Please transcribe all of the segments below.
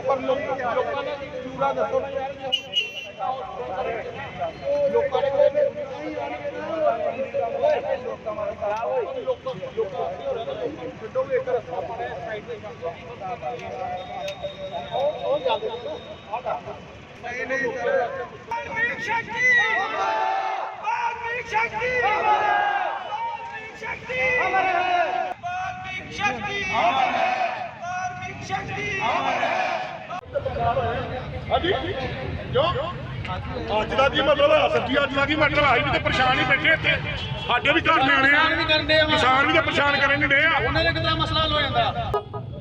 ਪਰ ਲੋਕਾਂ ਲੋਕਾਂ ਦਾ ਪੂਰਾ ਦੱਸੋ ਨਾ ਯਾਰ ਲੋਕਾਂ ਨੇ ਕੋਈ ਲੋਕਾਂ ਮਾਰੇ ਖਰਾਬ ਹੋਏ ਲੋਕਾਂ ਲੋਕਾਂ ਛੱਡੋਗੇ ਇੱਕ ਰਸਤਾ ਪਾਣਾ ਸਾਈਡ ਤੇ ਉਹ ਉਹ ਜਾਂਦੇ ਆ ਕਰ ਨਹੀਂ ਨਹੀਂ ਵਾਲਮੀਕ ਸ਼ਕਤੀ ਵਾਲਮੀਕ ਸ਼ਕਤੀ ਵਾਲਮੀਕ ਸ਼ਕਤੀ ਵਾਲਮੀਕ ਸ਼ਕਤੀ। ਵਾਲਮੀਕ ਸ਼ਕਤੀ। ਹਾਂਜੀ। ਜੋ ਅੱਜ ਦਾ ਕੀ ਮਤਲਬ ਹੈ ਸੱਚੀ ਅੱਜ ਦਾ ਕੀ ਮਤਲਬ ਹੈ ਅਸੀਂ ਵੀ ਤੇ ਪਰੇਸ਼ਾਨ ਹੀ ਬੈਠੇ ਇੱਥੇ। ਸਾਡੇ ਵੀ ਘਰ ਨਿਆਣੇ ਆ। ਕਿਸਾਨ ਵੀ ਤੇ ਪਰੇਸ਼ਾਨ ਕਰਨ ਨਹੀਂ ਡੇ ਆ। ਉਹਨਾਂ ਨੇ ਕਿਦਾਂ ਮਸਲਾ ਹੱਲ ਹੋ ਜਾਂਦਾ?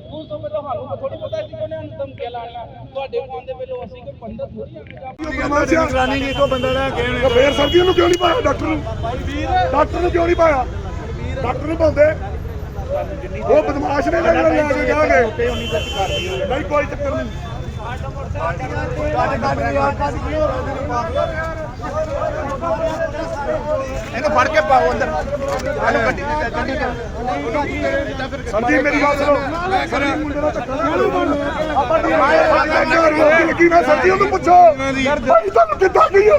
ਉਹ ਤੋਂ ਪਹਿਲਾਂ ਸਾਨੂੰ ਥੋੜੀ ਪਤਾ ਸੀ ਕਿ ਉਹਨੇ ਸਾਨੂੰ ਧਮਕੀਆਂ ਲਾਣਾ ਤੁਹਾਡੇ ਫੋਨ ਦੇ ਪਹਿਲੋਂ ਅਸੀਂ ਕੋਈ ਪੰਡਤ ਥੋੜੀ ਆ ਨਿਗਰਾਨੀ ਜੀ ਤੋਂ ਬੰਦਾ ਲੈ ਕੇ ਫੇਰ ਸਰਦੀ ਨੂੰ ਕਿਉਂ ਨਹੀਂ ਪਾਇਆ? ਡਾਕਟਰ ਨੂੰ। ਡਾਕਟਰ ਨੂੰ ਕਿਉਂ ਨਹੀਂ ਪਾਇਆ? ਡਾਕਟਰ ਨੂੰ ਪਾਉਂਦੇ। ਉਹ ਬਦਮਾਸ਼ ਨੇ ਲੈ ਲੈ ਕੇ ਜਾਗੇ ਨਹੀਂ ਕੋਈ ਚੱਕਰ ਨਹੀਂ। ਇਹਨੂੰ ਫੜ ਕੇ ਪਾਓ ਅੰਦਰ। ਇਹਨੂੰ ਗੱਡੀ ਗੱਡੀ ਸਰਦੀ ਮੇਰੀ ਗੱਲ ਸੁਣੋ। ਸਰਦੀ ਮੁੰਡੇ ਦਾ ਧੱਕਾ ਆਪਾਂ ਦੀ ਲੱਗੀ ਨਾ ਸਰਦੀ ਉਹਨੂੰ ਪੁੱਛੋ। ਭਾਈ ਤੁਹਾਨੂੰ ਕਿੱਦਾਂ ਗਈ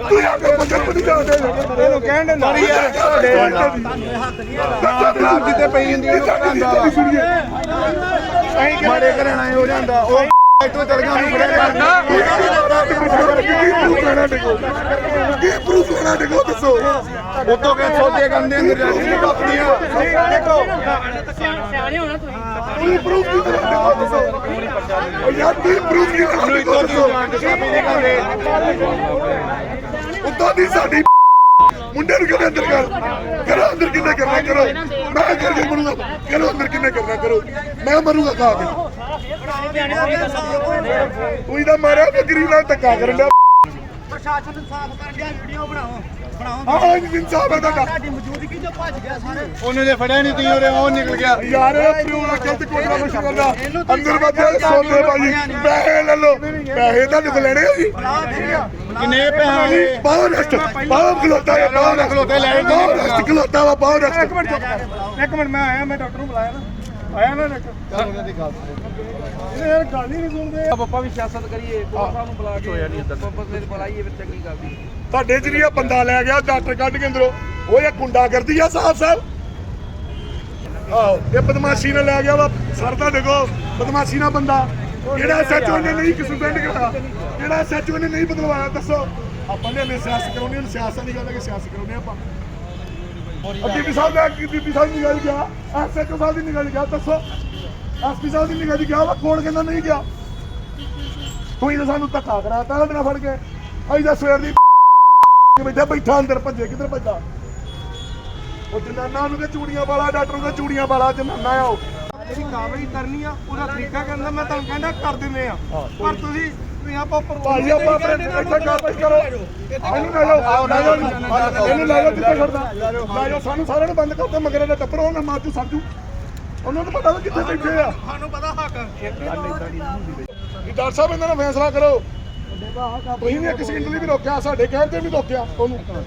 ਤੂੰ ਆ ਕੇ ਪੁੱਛ ਪੁੱਛ ਜਾਂਦੇ ਇਹਨੂੰ ਕਹਿਣ ਦੇ ਮਾਰੀ ਯਾਰ ਆਪ ਜਿੱਤੇ ਪਈ ਹੁੰਦੀ ਉਹਨੂੰ ਕਹਿੰਦਾ ਅਸੀਂ ਘਰੇ ਆਏ ਹੋ ਜਾਂਦਾ। ਉਹ ਇੱਥੋਂ ਚਲ ਗਿਆ ਉਹਨੂੰ ਫੜਿਆ ਕਰਦਾ ਕੀ ਪ੍ਰੂਫ ਲੈਣਾ ਦੇਖੋ ਦੱਸੋ। ਉਤੋਂ ਕੇ ਸੌਦੇ ਕਰਦੇ ਅੰਦਰ ਜਾ ਕੇ ਕਾਪੀਆਂ ਦੇਖੋ ਕੀ ਪ੍ਰੂਫ ਕੀ ਦੇਖੋ ਦੱਸੋ। ਉਹ ਯਾਰ ਕੀ ਪ੍ਰੂਫ ਕੀ ਦੇਖੋ ਦੱਸੋ। ਕਾਪੀ ਦੀ ਸਾਡੀ ਮੁੰਡੇ ਨੂੰ ਕਿਹਨੇ ਅੰਦਰ ਕਰ ਕਰੋ, ਅੰਦਰ ਕਿੰਨੇ ਕਰਨਾ ਕਰੋ? ਮੈਂ ਕਰਕੇ ਮਰੂੰਗਾ? ਕਰੋ, ਅੰਦਰ ਕਿੰਨੇ ਕਰਨਾ ਕਰੋ? ਮੈਂ ਮਰੂੰਗਾ ਖਾ ਕੇ। ਤੂੰ ਇਹਦਾ ਮਾਰਿਆ ਤੇ ਗਰੀਬ ਨਾਲ ਧੱਕਾ ਕਰਨ ਦਾ ਪ੍ਰਸ਼ਾਸਨ ਨੂੰ ਸਾਫ਼ ਕਰ ਗਿਆ ਵੀਡੀਓ ਬਣਾਓ। ਬਣਾਓ। ਹਾਂ ਇਨਸਾਫ ਹੈ ਤੁਹਾਡਾ। ਸਾਡੀ ਮੌਜੂਦਗੀ ਜੋ ਭੱਜ ਗਿਆ ਸਾਰੇ। ਉਹਨੇ ਤੇ ਫੜਿਆ ਨਹੀਂ ਤੀ ਉਹਦੇ ਉਹ ਨਿਕਲ ਗਿਆ। ਯਾਰ ਪਿਓ ਦਾ ਗਲਤ ਕੋਟਰਾ ਮਸ਼ਹੂਰ ਕਰਦਾ ਅੰਦਰ ਬੱਜੇ ਸੋਦੇ ਬਾਜੀ ਪੈਸੇ ਲੈ ਲਓ। ਪੈਸੇ ਤਾਂ ਨਿਕਲ ਲੈਣੇ ਆ ਜੀ? ਕਿੰਨੇ ਪੈਸੇ ਬਾਹਰ ਰਸਟ ਬਾਹਰ ਖਲੋਤਾ ਹੈ ਬਾਹਰ ਖਲੋਤੇ ਲੈ ਲੈਣੇ। ਬਾਹਰ ਰਸਟ ਖਲੋਤਾ ਵਾ ਬਾਹਰ ਰਸਟ। ਇੱਕ ਮਿੰਟ ਮੈਂ ਆਇਆ ਮੈਂ ਡਾਕਟਰ ਨੂੰ ਬੁਲਾਇਆ ਨਾ। ਆਇਆ ਨਾ ਡਾਕਟਰ। ਇਹ ਯਾਰ ਗੱਲ ਹੀ ਨਹੀਂ ਸੁਣਦੇ। ਆਪਾਂ ਵੀ ਸਿਆਸਤ ਕਰੀਏ ਕੋਲ ਸਾਹਿਬ ਨੂੰ ਬੁਲਾ ਕੇ ਹੋਇਆ ਨਹੀਂ ਇੱਦਾਂ ਆਪਾਂ ਫਿਰ ਬੁਲਾਈਏ ਫਿਰ ਚੰਗੀ ਗੱਲ ਦੀ ਤੁਹਾਡੇ ਜਿਹੜੀ ਇਹ ਬੰਦਾ ਲੈ ਗਿਆ, ਡਾਕਟਰ ਕੱਢ ਕੇ ਅੰਦਰੋਂ। ਉਹ ਇਹ ਗੁੰਡਾ ਕਰਦੀ ਆ ਸਾਹਿਬ ਸਾਹਿਬ ਆਹੋ, ਇਹ ਬਦਮਾਸ਼ੀ ਨਾਲ ਲੈ ਗਿਆ ਵਾ। ਸਰ ਦਾ ਦੇਖੋ, ਬਦਮਾਸ਼ੀ ਨਾਲ ਬੰਦਾ। ਜਿਹੜਾ ਸੱਚੋ ਨੇ ਨਹੀਂ ਸਸਪੈਂਡ ਕਰਾਇਆ, ਜਿਹੜਾ ਸੱਚੋ ਨੇ ਨਹੀਂ ਬਦਲਵਾਇਆ, ਦੱਸੋ। ਆਪਾਂ ਨੇ ਸਿਆਸਤ ਕਰਾਉਣੀ, ਹੁਣ ਸਿਆਸਤ ਦੀ ਗੱਲ ਹੈ ਕਿ ਸਿਆਸਤ ਕਰਾਉਣੀ ਆਪਾਂ। ਡੀਪੀ ਸਾਹਿਬ ਦਾ ਡੀਪੀ ਸਾਹਿਬ ਦੀ ਗੱਲ ਗਿਆ। ਐਸਐਚਓ ਸਾਹਿਬ ਦੀ ਨਿਗਾਹ ਗਿਆ, ਦੱਸੋ। ਐਸਪੀ ਸਾਹਿਬ ਦੀ ਨਿਗਾਹ ਗਿਆ ਵਾ ਕੋਣ ਕਹਿੰਦਾ ਨਹੀਂ ਗਿਆ। ਤੂੰ ਇਹ ਸਾਨੂੰ ਧੱਕਾ ਕਰਾਤਾ ਉਹਦੇ ਨਾਲ ਫੜ ਕੇ। ਅਸੀਂ ਤਾਂ ਸਵੇਰ ਦੀ ਬੈਠਾ ਬੈਠਾ ਅੰਦਰ ਭੱਜੇ ਕਿੱਧਰ ਭੱਜਾ? ਉਹ ਜਨਾਨਾ ਨੂੰ ਤੇ ਚੂੜੀਆਂ ਵਾਲਾ ਡਾਕਟਰ ਨੂੰ ਤੇ ਚੂੜੀਆਂ ਵਾਲਾ ਜਨਾਨਾ ਆ ਉਹ। ਜਿਹੜੀ ਕਾਰਵਾਈ ਕਰਨੀ ਆ ਉਹਦਾ ਤਰੀਕਾ ਕਰਨਾ ਮੈਂ ਤੁਹਾਨੂੰ ਕਹਿੰਦਾ ਕਰ ਦਿੰਦੇ ਆ। ਪਰ ਤੁਸੀਂ ਤੁਸੀਂ ਆਪਾਂ ਭਾਈ ਆਪਾਂ ਆਪਣੇ ਇੱਥੇ ਕਾਰਵਾਈ ਕਰੋ। ਇਹਨੂੰ ਲੈ ਜਾਓ ਲੈ ਜਾਓ ਇਹਨੂੰ ਲੈ ਜਾਓ ਕਿੱਥੇ ਖੜਦਾ ਲੈ ਜਾਓ ਸਾਨੂੰ ਸਾਰਿਆਂ ਨੂੰ ਬੰਦ ਕਰੋ ਮਗਰੇ ਦਾ ਟੱਪਰ ਉਹਨਾਂ ਮਾਚੂ ਸਾਜੂ ਉਹਨਾਂ ਨੂੰ ਪਤਾ ਕਿੱਥੇ ਬੈਠੇ ਆ। ਸਾਨੂੰ ਪਤਾ ਹੱਕ। ਡਾਕਟਰ ਸਾਹਿਬ ਇਹਨਾਂ ਦਾ ਫੈਸਲਾ ਕਰੋ। ਤੁਸੀਂ ਵੀ ਇੱਕ ਸਕਿੰਟ ਲਈ ਵੀ ਰੋਕਿਆ ਸਾਡੇ ਕਹਿਣ ਤੇ ਵੀ ਰੋਕਿਆ ਉਹਨੂੰ।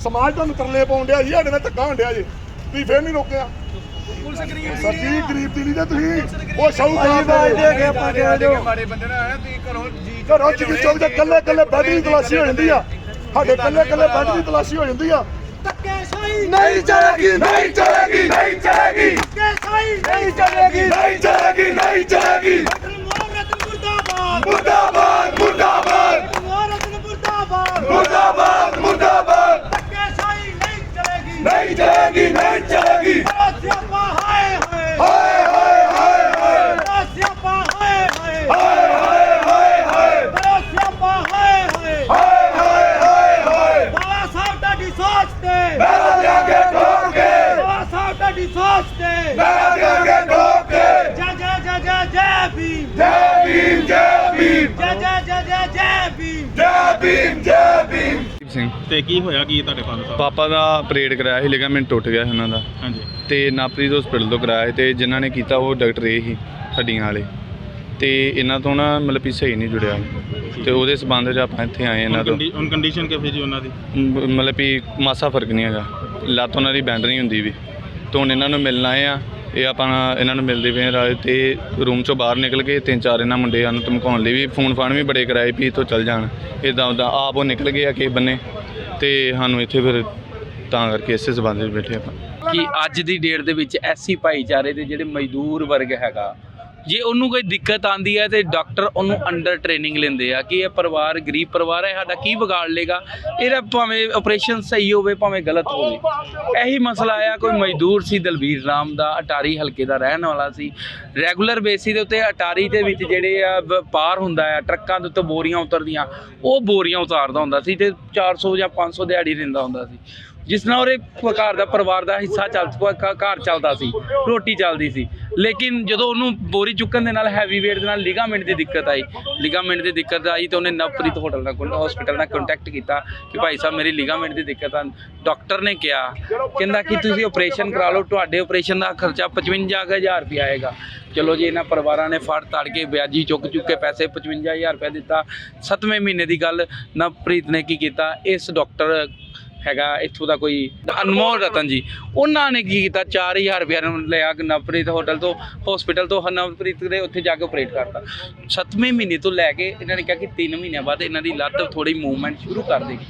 ਸਮਾਜ ਤੁਹਾਨੂੰ ਤਰਲੇ ਪਾਉਣ ਡਿਆ ਜੀ ਸਾਡੇ ਨਾਲ ਧੱਕਾ ਹੋਣ ਡਿਆ ਜੀ। ਤੁਸੀਂ ਫੇਰ ਨਹੀਂ ਰੋਕਿਆ। ਸਰ ਜੀ ਗਰੀਬ ਦੀ ਨਹੀਂ ਤੇ ਤੁਸੀਂ? ਉਹ ਸ਼ਾਹੂਕਾਰ ਦੇ ਆਪਾਂ ਕਹਿ ਦਿਓ। ਮਾੜੇ ਬੰਦੇ ਨਾਲ ਆਇਆ ਤੁਸੀਂ ਘਰੋਂ ਜੀ ਘਰੋਂ ਚਿਕਿਤ ਚੌਕ ਦੇ ਕੱਲੇ ਕੱਲੇ ਬੈੱਡ ਦੀ ਤਲਾਸ਼ੀ ਹੋ ਜਾਂਦੀ ਆ। ਸਾਡੇ ਕੱਲੇ ਕੱਲੇ ਬੈੱਡ ਦੀ ਤਲਾਸ਼ੀ ਹੋ ਜਾਂਦੀ ਆ। ਨਹੀਂ ਚਲੇਗੀ ਨਹੀਂ ਚਲੇਗੀ। ਜੈ ਭੀਮ ਜੈ ਭੀਮ ਜੈ ਭੀਮ ਜੈ ਭੀਮ ਦੀਪ ਸਿੰਘ ਤੇ ਕੀ ਹੋਇਆ? ਕੀ ਤੁਹਾਡੇ ਫਾਦਰ ਸਾਹਿਬ ਪਾਪਾ ਦਾ ਆਪਰੇਟ ਕਰਾਇਆ ਸੀ ਲਿਗਾਮੈਂਟ ਟੁੱਟ ਗਿਆ ਸੀ ਉਹਨਾਂ ਦਾ। ਹਾਂਜੀ। ਤੇ ਨਾਪਰੀ ਦੇ ਹਸਪੀਟਲ ਤੋਂ ਕਰਾਇਆ ਸੀ ਤੇ ਜਿਨ੍ਹਾਂ ਨੇ ਕੀਤਾ ਉਹ ਡਾਕਟਰ ਇਹ ਹੀ ਹੱਡੀਆਂ ਵਾਲੇ। ਤੇ ਇਹਨਾਂ ਤੋਂ ਨਾ ਮਤਲਬ ਵੀ ਸਹੀ ਨਹੀਂ ਜੁੜਿਆ। ਤੇ ਉਹਦੇ ਸਬੰਧ 'ਚ ਆਪਾਂ ਇੱਥੇ ਆਏ ਇਹਨਾਂ ਤੋਂ। ਹੁਣ ਕੰਡੀਸ਼ਨ ਕਿਵੇਂ ਜੀ ਉਹਨਾਂ ਦੀ? ਮ- ਮਤਲਬ ਵੀ ਮਾਸਾ ਫ਼ਰਕ ਨਹੀਂ ਹੈਗਾ। ਲੱਤ ਉਹਨਾਂ ਦੀ ਬੈਂਡ ਨਹੀਂ ਹੁੰਦੀ ਵੀ। ਤੋਂ ਹੁਣ ਇਹਨਾਂ ਨੂੰ ਮਿਲਣ ਆਏ ਆ। ਇਹ ਆਪਾਂ ਇਹਨਾਂ ਨੂੰ ਮਿਲਦੇ ਪਏ ਆ ਰਾਜ ਤੇ ਰੂਮ ਚੋਂ ਬਾਹਰ ਨਿਕਲ ਕੇ ਤਿੰਨ ਚਾਰ ਇਹਨਾਂ ਮੁੰਡੇ ਨੂੰ ਧਮਕਾਉਣ ਲਈ ਵੀ ਫੋਨ ਫਾਨ ਵੀ ਬੜੇ ਕਰਾਏ ਵੀ ਇੱਥੋਂ ਚੱਲ ਜਾਣ। ਇਦਾਂ ਉਦਾਂ ਆਪ ਉਹ ਨਿਕਲ ਗਏ ਆ ਕਿਸੇ ਬੰਨੇ ਤੇ ਸਾਨੂੰ ਇੱਥੇ ਫਿਰ ਤਾਂ ਕਰਕੇ ਇਸੇ ਸਬੰਧ ਵਿੱਚ ਬੈਠੇ ਆਪਾਂ। ਕਿ ਅੱਜ ਦੀ ਡੇਟ ਦੇ ਵਿੱਚ ਐਸੀ ਭਾਈਚਾਰੇ ਦੇ ਜਿਹੜੇ ਮਜ਼ਦੂਰ ਵਰਗ ਹੈਗਾ ਜੇ ਉਹਨੂੰ ਕੋਈ ਦਿੱਕਤ ਆਂਦੀ ਹੈ ਤੇ ਡਾਕਟਰ ਉਹਨੂੰ ਅੰਡਰ ਟ੍ਰੇਨਿੰਗ ਲੈਂਦੇ ਆ ਕਿ ਇਹ ਪਰਿਵਾਰ ਗਰੀਬ ਪਰਿਵਾਰ ਹੈ, ਸਾਡਾ ਕੀ ਵਿਗਾੜ ਲੇਗਾ ਇਹਦਾ ਭਾਵੇਂ ਆਪਰੇਸ਼ਨ ਸਹੀ ਹੋਵੇ, ਭਾਵੇਂ ਗਲਤ ਹੋਵੇ। ਇਹੀ ਮਸਲਾ ਆ, ਕੋਈ ਮਜ਼ਦੂਰ ਸੀ, ਦਲਬੀਰ ਰਾਮ ਦਾ, ਅਟਾਰੀ ਹਲਕੇ ਦਾ ਰਹਿਣ ਵਾਲਾ ਸੀ। ਰੈਗੂਲਰ ਬੇਸਿਸ ਦੇ ਉੱਤੇ ਅਟਾਰੀ ਦੇ ਵਿੱਚ ਜਿਹੜੇ ਆ ਪਾਰ ਹੁੰਦਾ ਆ, ਟਰੱਕਾਂ ਦੇ ਉੱਤੇ ਬੋਰੀਆਂ ਉਤਰਦੀਆਂ, ਉਹ ਬੋਰੀਆਂ ਉਤਾਰਦਾ ਹੁੰਦਾ ਸੀ ਤੇ 400 ਜਾਂ 500 ਦਿਹਾੜੀ ਦਿੰਦਾ ਹੁੰਦਾ ਸੀ। ਜਿਸ ਨਾਲ ਉਹਦੇ ਘਰ ਦਾ ਪਰਿਵਾਰ ਦਾ ਹਿੱਸਾ ਚੱਲ ਘ- ਘਰ ਚੱਲਦਾ ਸੀ, ਰੋਟੀ ਚੱਲਦੀ ਸੀ। ਲੇਕਿਨ ਜਦੋਂ ਉਹਨੂੰ ਬੋਰੀ ਚੁੱਕਣ ਦੇ ਨਾਲ ਹੈਵੀ weight ਦੇ ਨਾਲ ਲਿਗਾਮੈਂਟ ਦੀ ਦਿੱਕਤ ਆਈ ਲਿਗਾਮੈਂਟ ਦੀ ਦਿੱਕਤ ਆਈ ਤਾਂ ਉਹਨੇ ਨਵਪ੍ਰੀਤ ਹੋਟਲ ਨਾਲ ਹਸਪੀਟਲ ਨਾਲ ਕੰਟੈਕਟ ਕੀਤਾ ਕਿ ਭਾਈ ਸਾਹਿਬ, ਮੇਰੀ ਲਿਗਾਮੈਂਟ ਦੀ ਦਿੱਕਤ ਆ। ਡਾਕਟਰ ਨੇ ਕਿਹਾ, ਕਹਿੰਦਾ ਕਿ ਤੁਸੀਂ ਆਪਰੇਸ਼ਨ ਕਰਾ ਲਓ, ਤੁਹਾਡੇ ਆਪਰੇਸ਼ਨ ਦਾ ਖਰਚਾ 55000 ਰੁਪਏ ਆਏਗਾ। ਚਲੋ ਜੀ, ਇਹਨਾਂ ਪਰਿਵਾਰਾਂ ਨੇ ਫੜ ਤੜ ਕੇ ਵਿਆਜੀ, ਚੁੱਕ ਚੁੱਕ ਕੇ ਪੈਸੇ 55000 ਰੁਪਏ ਦਿੱਤਾ। 7ਵੇਂ ਮਹੀਨੇ ਦੀ ਗੱਲ, ਨਵਪ੍ਰੀਤ ਨੇ ਕੀ ਕੀਤਾ, ਇਸ ਡਾਕਟਰ ਹੈਗਾ, ਇੱਥੋਂ ਦਾ ਕੋਈ ਅਨਮੋਲ ਰਤਨ ਜੀ। ਉਹਨਾਂ ਨੇ ਕੀ ਕੀਤਾ? 4000 ਰੁਪਏ ਨੂੰ ਲਿਆ ਨਵਪ੍ਰੀਤ ਹੋਟਲ ਤੋਂ ਹਸਪੀਟਲ ਤੋਂ, ਨਵਪ੍ਰੀਤ ਦੇ ਉੱਥੇ ਜਾ ਕੇ ਆਪਰੇਟ ਕਰਤਾ। 7ਵੇਂ ਮਹੀਨੇ ਤੋਂ ਲੈ ਕੇ ਇਹਨਾਂ ਨੇ ਕਿਹਾ ਕਿ 3 ਮਹੀਨਿਆਂ ਬਾਅਦ ਇਹਨਾਂ ਦੀ ਲੱਤ ਥੋੜੀ ਮੂਵਮੈਂਟ ਸ਼ੁਰੂ ਕਰ ਦੇਗੀ।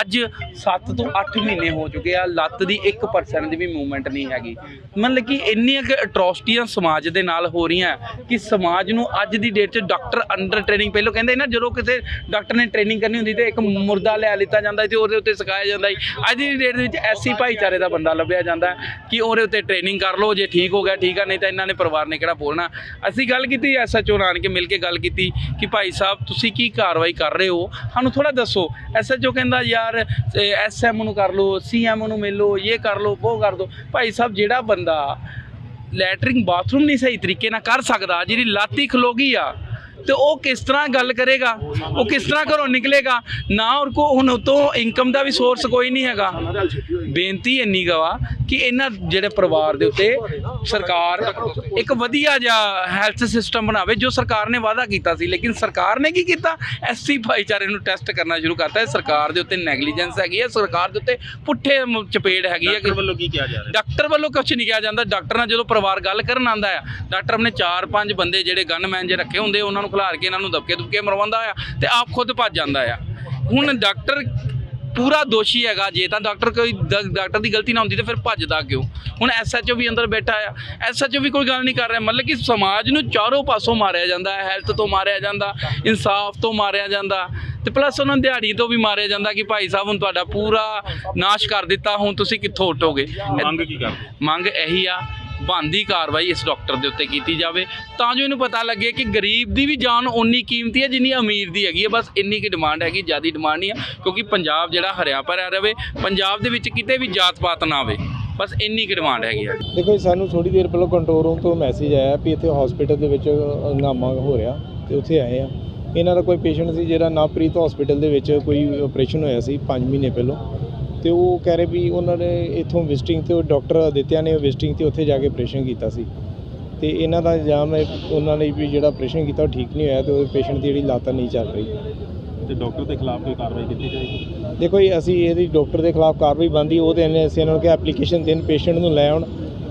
ਅੱਜ 7 ਤੋਂ 8 ਮਹੀਨੇ ਹੋ ਚੁੱਕੇ ਆ, ਲੱਤ ਦੀ 1% ਦੀ ਵੀ ਮੂਵਮੈਂਟ ਨਹੀਂ ਹੈਗੀ। ਮਤਲਬ ਕਿ ਇੰਨੀਆਂ ਕਿ ਅਟਰੋਸਿਟੀਆਂ ਸਮਾਜ ਦੇ ਨਾਲ ਹੋ ਰਹੀਆਂ ਕਿ ਸਮਾਜ ਨੂੰ ਅੱਜ ਦੀ ਡੇਟ 'ਚ ਡਾਕਟਰ ਅੰਡਰ ਟ੍ਰੇਨਿੰਗ ਪਹਿਲਾਂ ਕਹਿੰਦੇ ਨਾ, ਜਦੋਂ ਕਿਸੇ ਡਾਕਟਰ ਨੇ ਟ੍ਰੇਨਿੰਗ ਕਰਨੀ ਹੁੰਦੀ ਤੇ ਇੱਕ ਮੁਰਦਾ ਲੈ ਲਿੱਤਾ ਜਾਂਦਾ ਤੇ ਉਹਦੇ ਉੱਤੇ ਸਿਖਾਇਆ ਜਾਂਦਾ ਸੀ। ਅੱਜ ਦੀ ਡੇਟ ਦੇ ਵਿੱਚ ਐਸੀ ਭਾਈਚਾਰੇ ਦਾ ਬੰਦਾ ਲੱਭਿਆ ਜਾਂਦਾ ਕਿ ਉਹਦੇ ਉੱਤੇ ਟ੍ਰੇਨਿੰਗ ਕਰ ਲਓ, ਜੇ ਠੀਕ ਹੋ ਗਿਆ, ਠੀਕ ਆ, ਨਹੀਂ ਤਾਂ ਇਹਨਾਂ ਨੇ ਪਰਿਵਾਰ ਨੇ ਕਿਹੜਾ ਬੋਲਣਾ। ਅਸੀਂ ਗੱਲ ਕੀਤੀ ਐਸਐਚਓ ਨਾਲ, ਕੇ ਮਿਲ ਕੇ ਗੱਲ ਕੀਤੀ ਕਿ ਭਾਈ ਸਾਹਿਬ, ਤੁਸੀਂ ਕੀ ਕਾਰਵਾਈ ਕਰ ਰਹੇ ਹੋ? ਸਾਨੂੰ ਥੋੜਾ ਦੱਸੋ। ਐਸਐਚਓ ਕਹਿੰਦਾ ਯਾਰ ਐਸਐਮ ਨੂੰ ਕਰ ਲਓ ਸੀਐਮ ਨੂੰ ਮਿਲ ਲਓ, ਇਹ ਕਰ ਲਓ, ਉਹ ਕਰ ਦਿਓ ਭਾਈ ਸਾਹਿਬ, ਜਿਹੜਾ ਬੰਦਾ ਲੈਟਰਿੰਗ ਬਾਥਰੂਮ ਨਹੀਂ ਸਹੀ ਤਰੀਕੇ ਨਾਲ ਕਰ ਸਕਦਾ, ਜਿਹਦੀ ਲਾਤੀ ਖਲੋਗੀ ਆ, ਤੇ ਉਹ ਕਿਸ ਤਰ੍ਹਾਂ ਗੱਲ ਕਰੇਗਾ? ਉਹ ਕਿਸ ਤਰ੍ਹਾਂ ਘਰੋਂ ਨਿਕਲੇਗਾ? ਨਾ ਉਹ ਕੋ ਹੁਣ ਉਤੋਂ ਇਨਕਮ ਦਾ ਵੀ ਸੋਰਸ ਕੋਈ ਨਹੀਂ ਹੈਗਾ। ਬੇਨਤੀ ਇੰਨੀ ਗਵਾ ਕਿ ਇਹਨਾਂ ਜਿਹੜੇ ਪਰਿਵਾਰ ਦੇ ਉੱਤੇ ਸਰਕਾਰ ਇੱਕ ਵਧੀਆ ਜਿਹਾ ਹੈਲਥ ਸਿਸਟਮ ਬਣਾਵੇ ਜੋ ਸਰਕਾਰ ਨੇ ਵਾਅਦਾ ਕੀਤਾ ਸੀ। ਲੇਕਿਨ ਸਰਕਾਰ ਨੇ ਕੀ ਕੀਤਾ? ਐਸਸੀ ਭਾਈਚਾਰੇ ਨੂੰ ਟੈਸਟ ਕਰਨਾ ਸ਼ੁਰੂ ਕਰਤਾ ਹੈ। ਸਰਕਾਰ ਦੇ ਉੱਤੇ ਨੈਗਲੀਜੈਂਸ ਹੈਗੀ ਹੈ। ਸਰਕਾਰ ਦੇ ਉੱਤੇ ਪੁੱਠੇ ਚਪੇੜ ਹੈਗੀ ਹੈ ਡਾਕਟਰ ਵੱਲੋਂ ਕੀ ਕਿਹਾ ਜਾ ਰਿਹਾ? ਡਾਕਟਰ ਵੱਲੋਂ ਕੁਝ ਨਹੀਂ ਕਿਹਾ ਜਾਂਦਾ। ਡਾਕਟਰ ਨਾਲ ਜਦੋਂ ਪਰਿਵਾਰ ਗੱਲ ਕਰਨ ਆਂਦਾ ਆ ਡਾਕਟਰ ਆਪਣੇ 4-5 ਬੰਦੇ ਜਿਹੜੇ ਗਨਮੈਨ ਜੇ ਰੱਖੇ ਹੁੰਦੇ ਉਹਨਾਂ ਨੂੰ ਖਿਲਾਰ ਕੇ ਇਹਨਾਂ ਨੂੰ ਦਬਕੇ ਦੁਬਕੇ ਮਰਵਾਉਂਦਾ ਆ ਤੇ ਆਪ ਖੁਦ ਭੱਜ ਜਾਂਦਾ ਆ। ਹੁਣ ਡਾਕਟਰ ਪੂਰਾ ਦੋਸ਼ੀ ਹੈਗਾ ਜੇ ਤਾਂ ਡਾਕਟਰ ਕੋਈ ਡਾਕਟਰ ਦੀ ਗਲਤੀ ਨਾ ਹੁੰਦੀ ਤੇ ਫਿਰ ਭੱਜਦਾ ਕਿਉਂ? ਹੁਣ ਐਸਐਚਓ ਵੀ ਅੰਦਰ ਬੈਠਾ ਆ। ਐਸਐਚਓ ਵੀ ਕੋਈ ਗੱਲ ਨਹੀਂ ਕਰ ਰਿਹਾ। ਮਤਲਬ ਕਿ ਸਮਾਜ ਨੂੰ ਚਾਰੋਂ ਪਾਸੋਂ ਮਾਰਿਆ ਜਾਂਦਾ ਹੈ। ਹੈਲਥ ਤੋਂ ਮਾਰਿਆ ਜਾਂਦਾ ਇਨਸਾਫ ਤੋਂ ਮਾਰਿਆ ਜਾਂਦਾ ਤੇ ਪਲੱਸ ਉਹਨਾਂ ਦਿਹਾੜੀ ਤੋਂ ਵੀ ਮਾਰਿਆ ਜਾਂਦਾ ਕਿ ਭਾਈ ਸਾਹਿਬ ਹੁਣ ਤੁਹਾਡਾ ਪੂਰਾ ਨਾਸ਼ ਕਰ ਦਿੱਤਾ। ਹੁਣ ਤੁਸੀਂ ਕਿੱਥੋਂ ਉੱਠੋਗੇ? ਮੰਗ ਕੀ ਕਰਦੇ? ਮੰਗ ਇਹੀ ਆ ਬਣਦੀ ਕਾਰਵਾਈ ਇਸ ਡਾਕਟਰ ਦੇ ਉੱਤੇ ਕੀਤੀ ਜਾਵੇ। ਤਾਂ ਜੋ ਇਹਨੂੰ ਪਤਾ ਲੱਗੇ ਕਿ ਗਰੀਬ ਦੀ ਵੀ ਜਾਨ ਓਨੀ ਕੀਮਤੀ ਹੈ ਜਿੰਨੀ ਅਮੀਰ ਦੀ ਹੈਗੀ ਹੈ। ਬਸ ਇੰਨੀ ਕੀ ਡਿਮਾਂਡ ਹੈਗੀ ਜਿਆਦੀ ਡਿਮਾਂਡ ਨਹੀਂ ਆ ਕਿਉਂਕਿ ਪੰਜਾਬ ਜਿਹੜਾ ਹਰਿਆ ਭਰਿਆ ਰਵੇ ਪੰਜਾਬ ਦੇ ਵਿੱਚ ਕਿਤੇ ਵੀ ਜਾਤ ਪਾਤ ਨਾ ਆਵੇ ਬਸ ਇੰਨੀ ਕੀ ਡਿਮਾਂਡ ਹੈਗੀ ਆ। ਦੇਖੋ ਜੀ, ਸਾਨੂੰ ਥੋੜੀ ਦੇਰ ਪਹਿਲਾਂ ਕੰਟਰੋਲ ਰੂਮ ਤੋਂ ਮੈਸੇਜ ਆਇਆ ਵੀ ਇੱਥੇ ਹਸਪੀਟਲ ਦੇ ਵਿੱਚ ਹੰਗਾਮਾ ਹੋ ਰਿਹਾ ਤੇ ਉੱਥੇ ਆਏ ਆ। ਇਹਨਾਂ ਦਾ ਕੋਈ ਪੇਸ਼ੈਂਟ ਸੀ ਜਿਹੜਾ ਨਾਪ੍ਰੀਤ ਹਸਪੀਟਲ ਦੇ ਵਿੱਚ ਕੋਈ ਆਪਰੇਸ਼ਨ ਹੋਇਆ ਸੀ 5 ਮਹੀਨੇ ਪਹਿਲਾਂ। ਤੇ ਉਹ ਕਹਿ ਰਹੇ ਵੀ ਉਹਨਾਂ ਨੇ ਇੱਥੋਂ ਵਿਜ਼ਿਟਿੰਗ ਤੇ ਡਾਕਟਰ ਅਦਿੱਤਿਆ ਨੇ ਵਿਜ਼ਿਟਿੰਗ ਤੇ ਉੱਥੇ ਜਾ ਕੇ ਆਪਰੇਸ਼ਨ ਕੀਤਾ ਸੀ। ਤੇ ਇਹਨਾਂ ਦਾ ਇਲਜ਼ਾਮ ਹੈ ਉਹਨਾਂ ਨੇ ਵੀ ਜਿਹੜਾ ਆਪਰੇਸ਼ਨ ਕੀਤਾ ਉਹ ਠੀਕ ਨਹੀਂ ਹੋਇਆ ਤੇ ਉਹ ਪੇਸ਼ੈਂਟ ਦੀ ਜਿਹੜੀ ਲਾਤਾ ਨਹੀਂ ਚੱਲ ਰਹੀ। ਤੇ ਡਾਕਟਰ ਦੇ ਖਿਲਾਫ ਕੋਈ ਕਾਰਵਾਈ ਕੀਤੀ ਜਾਏਗੀ? ਦੇਖੋ ਜੀ ਅਸੀਂ ਇਹਦੀ ਡਾਕਟਰ ਦੇ ਖਿਲਾਫ ਕਾਰਵਾਈ ਬੰਦੀ ਉਹ ਤੇ ਅਸੀਂ ਇਹਨਾਂ ਨੂੰ ਕਿ ਐਪਲੀਕੇਸ਼ਨ ਦੇਣ ਪੇਸ਼ੈਂਟ ਨੂੰ ਲੈ ਆਉਣ।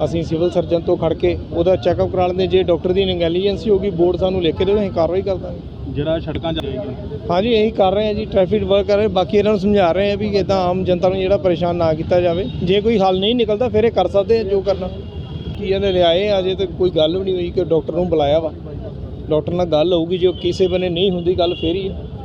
ਅਸੀਂ ਸਿਵਲ ਸਰਜਨ ਤੋਂ ਖੜ ਕੇ ਉਹਦਾ ਚੈੱਕਅਪ ਕਰਾ ਲੈਂਦੇ ਜੇ ਡਾਕਟਰ ਦੀ ਨੈਗਲੀਜੈਂਸੀ ਹੋਗੀ ਬੋਰਡ ਸਾਨੂੰ ਲਿਖ ਕੇ ਦੇਵੇ ਅਸੀਂ ਕਾਰਵਾਈ ਕਰ ਦਾਂਗੇ। ਜਿਹੜਾ ਸੜਕਾਂ ਜਾਏਗੀ ਹਾਂਜੀ ਇਹੀ ਕਰ ਰਹੇ ਹਾਂ ਜੀ ਟ੍ਰੈਫਿਕ ਵਰਕ ਕਰ ਰਹੇ ਬਾਕੀ ਇਹਨਾਂ ਨੂੰ ਸਮਝਾ ਰਹੇ ਆ ਵੀ ਇਦਾਂ ਆਮ ਜਨਤਾ ਨੂੰ ਜਿਹੜਾ ਪਰੇਸ਼ਾਨ ਨਾ ਕੀਤਾ ਜਾਵੇ। ਜੇ ਕੋਈ ਹੱਲ ਨਹੀਂ ਨਿਕਲਦਾ ਫਿਰ ਇਹ ਕਰ ਸਕਦੇ ਆ ਜੋ ਕਰਨਾ। ਕੀ ਇਹਨੇ ਲਿਆਏ ਆ, ਅਜੇ ਤੱਕ ਕੋਈ ਗੱਲ ਵੀ ਨਹੀਂ ਹੋਈ ਕਿ ਡਾਕਟਰ ਨੂੰ ਬੁਲਾਇਆ ਵਾ। ਡਾਕਟਰ ਨਾਲ ਗੱਲ ਹੋਊਗੀ ਜੋ ਕਿਸੇ ਬਨੇ ਨਹੀਂ ਹੁੰਦੀ ਗੱਲ ਫੇਰ ਹੀ ਹੈ